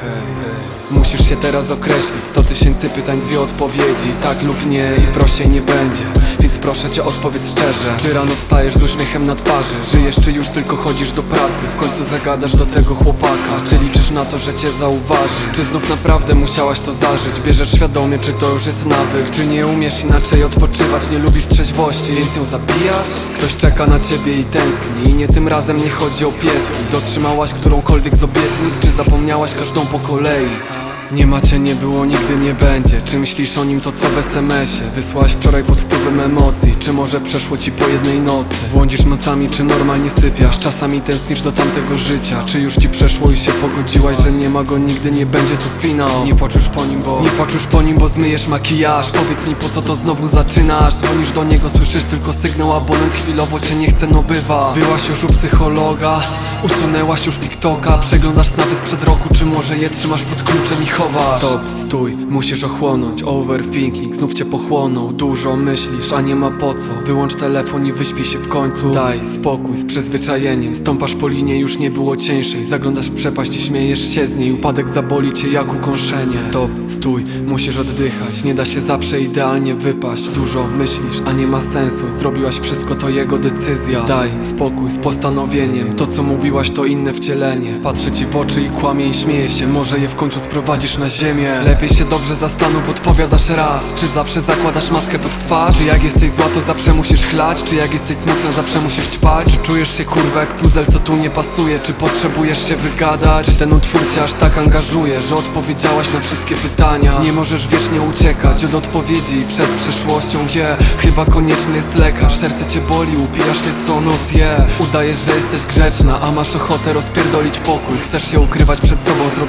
Okay. Musisz się teraz określić. 100 tysięcy pytań, dwie odpowiedzi. Tak lub nie i prościej nie będzie. Więc proszę cię odpowiedz szczerze. Czy rano wstajesz z uśmiechem na twarzy? Żyjesz czy już tylko chodzisz do pracy? W końcu zagadasz do tego chłopaka. Czy liczysz na to, że cię zauważy? Czy znów naprawdę musiałaś to zażyć? Bierzesz świadomie, czy to już jest nawyk? Czy nie umiesz inaczej odpoczywać? Nie lubisz trzeźwości, więc ją zabijasz? Ktoś czeka na ciebie i tęskni. I nie tym razem nie chodzi o pieski. Dotrzymałaś którąkolwiek z obietnic Czy zapomniałaś każdą po kolei? Nie macie, nie było, nigdy nie będzie. Czy myślisz o nim to co w SMS-ie? Wysłałaś wczoraj pod wpływem emocji. Czy może przeszło ci po jednej nocy? Błądzisz nocami, czy normalnie sypiasz? Czasami tęsknisz do tamtego życia. Czy już ci przeszło i się pogodziłaś, że nie ma go, nigdy nie będzie tu finał? Nie poczusz po nim, bo... Nie poczusz po nim, bo zmyjesz makijaż. Powiedz mi po co to znowu zaczynasz? Dzwonisz do niego, słyszysz tylko sygnał. Abonent chwilowo cię nie chce, no bywa. Byłaś już u psychologa. Usunęłaś już TikToka. Przeglądasz snawy sprzed roku. Czy może je trzymasz pod kluczem i Stop, stój, musisz ochłonąć. Overthinking znów cię pochłonął. Dużo myślisz, a nie ma po co. Wyłącz telefon i wyśpij się w końcu. Daj spokój z przyzwyczajeniem. Stąpasz po linie, już nie było cieńszej. Zaglądasz w przepaść i śmiejesz się z niej. Upadek zaboli cię jak ukąszenie. Stop, stój, musisz oddychać. Nie da się zawsze idealnie wypaść. Dużo myślisz, a nie ma sensu. Zrobiłaś wszystko, to jego decyzja. Daj spokój z postanowieniem. To co mówiłaś to inne wcielenie. Patrzę ci w oczy i kłamie i śmieje się. Może je w końcu sprowadzisz na ziemię Lepiej się dobrze zastanów, odpowiadasz raz Czy zawsze zakładasz maskę pod twarz? Czy jak jesteś zła to zawsze musisz chlać? Czy jak jesteś smutna zawsze musisz ćpać? Czy czujesz się kurwa jak puzzle co tu nie pasuje? Czy potrzebujesz się wygadać? Czy ten utwór cię aż tak angażuje, że odpowiedziałaś na wszystkie pytania? Nie możesz wiecznie uciekać od odpowiedzi przed przeszłością, je Chyba konieczny jest lekarz, serce cię boli, upijasz się co noc, je Udajesz, że jesteś grzeczna, a masz ochotę rozpierdolić pokój Chcesz się ukrywać przed sobą, sobie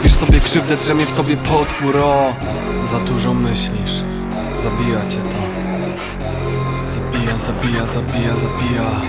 krzywdę, drzemie w tobie potwór, o. Za dużo myślisz, zabija cię to. Zabija, zabija, zabija, zabija